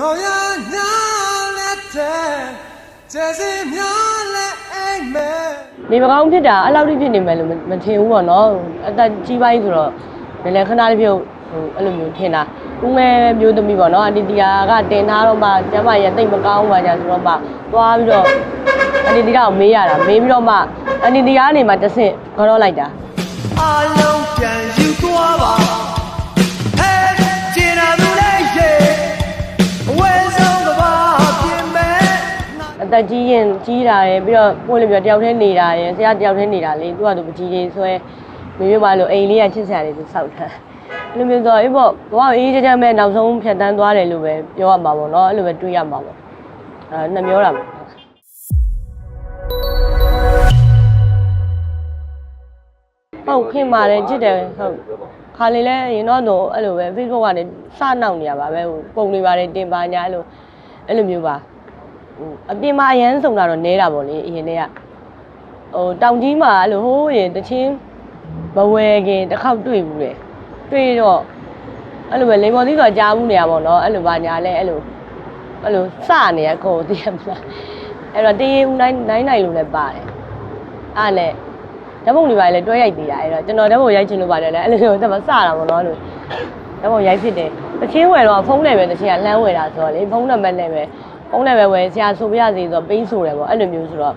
ကောင်းရနာလက်တဲ့ကျဲစီများလက်အိမ်မဲနေမကောင်းဖြစ်တာအဲ့လောက်ထိဖြစ်နေမယ်လို့မမထင်ဘူးပေါ့နော်အသက်ကြီးပိုင်းဆိုတော့လည်းလည်းခဏတစ်ပြုတ်ဟိုအဲ့လိုမျိုးထင်တာဦးငယ်မျိုးသမီးပေါ့နော်အတီတီယာကတင်ထားတော့မှကျမရဲ့တိတ်မကောင်းပါကြဆိုတော့မှသွားပြီးတော့အတီတီယာကိုမေးရတာမေးပြီးတော့မှအတီတီယာကနေမှတစ်ဆင့်ခေါ်တော့လိုက်တာအလုံးပြန်ယူသွားပါ အသက်ကြီးရင်ကြီးတာရယ်ပြီးတော့ကိုယ်လည်းပြောတယောက်တည်းနေတာရယ်ဆရာတယောက်တည်းနေတာလေသူကသူပကြီးကြီးဆွဲမေမျိုးပါလို့အိမ်လေးကချစ်စရာလေးသူစောက်ထားအဲ့လိုမျိုးတော့အေးပေါ့ဘာအေးကြကြမဲ့နောက်ဆုံးဖြတ်တန်းသွားတယ်လို့ပဲပြောရမှာပေါ့နော်အဲ့လိုပဲတွေးရမှာပေါ့အဲနှမျောတာပေါ့ဟုတ်ခင်ပါတယ်ကြည့်တယ်ဟုတ်ခါလေလဲရင်တော့တော့အဲ့လိုပဲ Facebook ကနေစနောက်နေရပါပဲဟိုပုံတွေပါတယ်တင်ပါညာအဲ့လိုအဲ့လိုမျိုးပါ ဟိုအပြင်မှာအရန်စုံတာတော့နဲတာပေါ့လေအရင်တည်းကဟိုတောင်ကြီးမှာအဲ့လိုဟိုးရင်တချင်းမဝယ်ခင်တစ်ခေါက်တွေ့ဘူးလေတွေ့တော့အဲ့လိုပဲလိမ္မော်သီးဆိုကြားဘူးနေရပါတော့အဲ့လိုပါညာလဲအဲ့လိုအဲ့လိုစနေရကိုသိရမလားအဲ့တော့တေးဦးနိုင်နိုင်နိုင်လို့လည်းပါတယ်အဲ့နဲ့ဓာတ်ပုံတွေပါလေတွဲရိုက်သေးတာအဲ့တော့ကျွန်တော်ဓာတ်ပုံရိုက်ချင်လို့ပါတယ်လေအဲ့လိုမျိုးတမစတာပေါ့နော်လို့ဓာတ်ပုံရိုက်ဖြစ်တယ်တချင်းဝယ်တော့ဖုန်းနဲ့ပဲတချင်းကလှမ်းဝယ်တာဆိုတော့လေဖုန်းနံပါတ်နဲ့ပဲ ဖုန်းနဲ့ပဲဝယ်ဆရာဆိုပြရစီဆိုတော့ပေးဆိုတယ်ပေါ့အဲ့လိုမျိုးဆိုတော့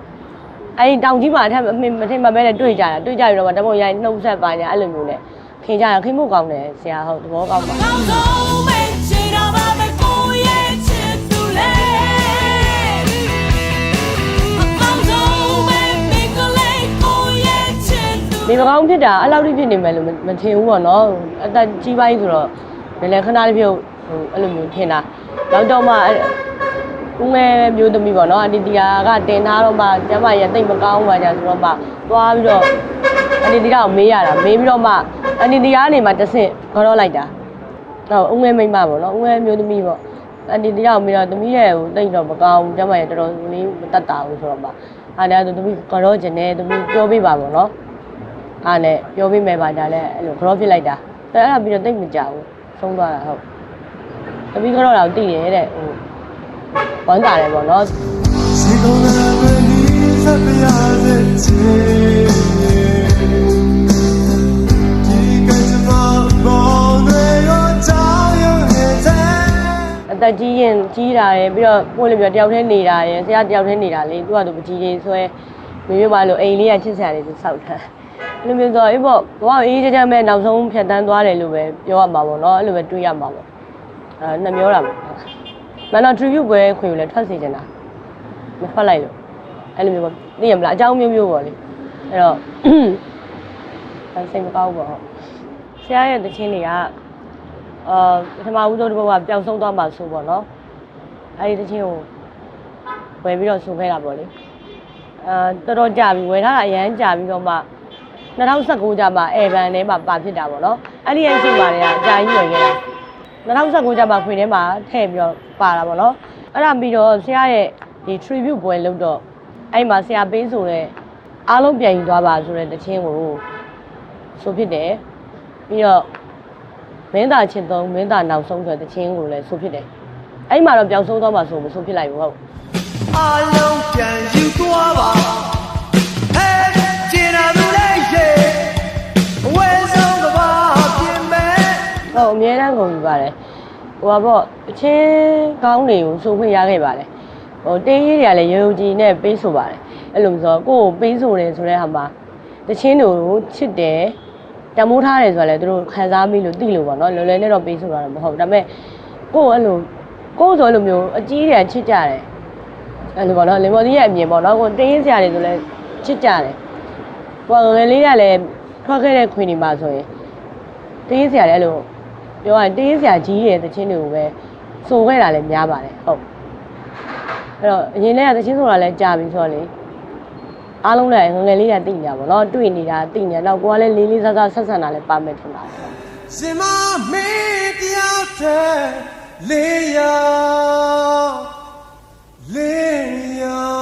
အဲ့ဒီတောင်ကြီးမှာအထက်မမထင်မပဲနဲ့တွေ့ကြတာတွေ့ကြပြီးတော့ဓာတ်ပုံရိုက်နှုတ်ဆက်ပါညာအဲ့လိုမျိုးနဲ့ခင်ကြတာခင်မှုကောင်းတယ်ဆရာဟုတ်သဘောကောင်းပါကောင်းဆုံးပဲချိန်တော်ပါပဲကိုရဲ့ချစ်သူလေအကောင်းဆုံးပဲမိကလေးကိုရဲ့ချစ်သူနေမကောင်းဖြစ်တာအဲ့လောက်ထိဖြစ်နေမယ်လို့မမထင်ဘူးပေါ့နော်အသက်ကြီးပိုင်းဆိုတော့လည်းလည်းခဏတစ်ပြုတ်ဟိုအဲ့လိုမျိုးထင်တာနောက်တော့မှအဲ့ ဦးငယ်မျိုးသမီးပေါ့နော်အတီတီယာကတင်ထားတော့မှကျမရဲ့တိတ်မကောင်းပါကြဆိုတော့မှသွားပြီးတော့အတီတီယာကိုမေးရတာမေးပြီးတော့မှအတီတီယာကနေမှတစ်ဆင့်ခေါ်တော့လိုက်တာဟုတ်ဦးငယ်မိန်းမပေါ့နော်ဦးငယ်မျိုးသမီးပေါ့အတီတီယာကိုမေးတော့သမီးရဲ့ဟိုတိတ်တော့မကောင်းဘူးကျမရဲ့တော်တော်လေးမတတ်တာဘူးဆိုတော့မှအားလည်းသမီးခေါ်တော့ကျင်တယ်သမီးပြောပေးပါပေါ့နော်အားနဲ့ပြောပေးမယ်ပါဒါလည်းအဲ့လို grow ဖြစ်လိုက်တာแต่အဲ့ဒါပြီးတော့တိတ်မကြဘူးဆုံးသွားတာဟုတ်တပီးကတော့တော့တည်တယ်တဲ့ဟို ဝမ်းသာတယ်ပေါ့နော်စီကုန်းနာမနီးစပ်ပြရတဲ့ချေဒီကစမဘောတွေရောကြောင်းရုံနဲ့တဲ့အသက်ကြီးရင်ကြီးတာရယ်ပြီးတော့ကိုယ်လည်းပြောတယောက်တည်းနေတာရယ်ဆရာတယောက်တည်းနေတာလေသူကသူပကြီးကြီးဆွဲမေမျိုးပါလို့အိမ်လေးကချစ်စရာလေးသူစောက်ထားအဲ့လိုမျိုးဆိုအေးပေါ့ဘာအေးကြကြမဲ့နောက်ဆုံးဖြတ်တန်းသွားတယ်လို့ပဲပြောရမှာပေါ့နော်အဲ့လိုပဲတွေးရမှာပေါ့အဲနှမျောတာပေါ့ မန်တော့ tribute ပွဲခွင့်ကိုလည်းထွက်စီချင်တာမဖတ်လိုက်လို့အဲ့လိုမျိုးပေါ့သိရမလားအကြောင်းမျိုးမျိုးပေါ့လေအဲ့တော့အဲစိတ်မကောင်းဘူးပေါ့ဟုတ်ဆရာရဲ့တခြင်းတွေကအာပထမဦးဆုံးတစ်ပုဒ်ကပျောက်ဆုံးသွားမှဆိုပေါ့နော်အဲ့ဒီတခြင်းကိုဝယ်ပြီးတော့ဆိုခဲ့တာပေါ့လေအာတော်တော်ကြာပြီဝယ်ထားတာအရန်ကြာပြီးတော့မှ2019ကျမှအေဗန်ထဲမှာပါဖြစ်တာပေါ့နော်အဲ့ဒီရဲ့အချိန်မှာလည်းအကြာကြီးဝယ်ခဲ့တာ 2019ကျမှခွေထဲမှာထည့်ပြီးတော့ပါတာပေါ့နော်အဲ့ဒါပြီးတော့ဆရာရဲ့ဒီ tribute ပွဲလုပ်တော့အဲ့မှာဆရာပေးဆိုတဲ့အားလုံးပြန်ယူသွားပါဆိုတဲ့တခြင်းကိုဆိုဖြစ်တယ်ပြီးတော့မင်းသားချစ်သုံးမင်းသားနောက်ဆုံးဆိုတဲ့တခြင်းကိုလည်းဆိုဖြစ်တယ်အဲ့မှာတော့ပျောက်ဆုံးသွားမှဆိုမဆိုဖြစ်လိုက်ဘူးဟုတ်အလုံးပြန်ယူသွားပါ တ်အများတန်းကုန်ယူပါတယ်ဟိုပါပေါ့အချင်းကောင်းတွေကိုဆိုခွင့်ရခဲ့ပါတယ်ဟိုတင်းကြီးတွေကလည်းရုံကြည်နဲ့ပေးဆိုပါတယ်အဲ့လိုမျိုးဆိုတော့ကိုယ့်ကိုပေးဆိုတယ်ဆိုတဲ့ဟာမှာတချင်းတွေကိုချစ်တယ်တမိုးထားတယ်ဆိုတော့လည်းသူတို့ခံစားမိလို့သိလို့ပေါ့နော်လွယ်လွယ်နဲ့တော့ပေးဆိုတာတော့မဟုတ်ဘူးဒါပေမဲ့ကိုယ့်ကိုအဲ့လိုကိုယ့်ဆိုအဲ့လိုမျိုးအကြီးတွေကချစ်ကြတယ်အဲ့လိုပေါ့နော်လင်မော်ကြီးရဲ့အမြင်ပေါ့နော်ကိုတင်းကြီးဆရာတွေဆိုလည်းချစ်ကြတယ်ဟိုကငယ်လေးကလည်းထွက်ခဲ့တဲ့ခွေနေမှာဆိုရင်တင်းကြီးဆရာလည်းအဲ့လို ပြောရရင်တေးစရာကြီးရဲ့သချင်းတွေကိုပဲစိုးခဲ့တာလည်းများပါတယ်ဟုတ်အဲ့တော့အရင်ကသချင်းဆိုတာလည်းကြာပြီဆိုတော့လေအားလုံးလည်းငယ်ငယ်လေးကသိနေတာပေါ့နော်တွေ့နေတာသိနေတော့ကိုကလည်းလေးလေးစားစားဆက်ဆံတာလည်းပါမယ်ထင်ပါတယ်ဟုတ်စင်မမေးတယောက်တည်းလေးရောလေးရော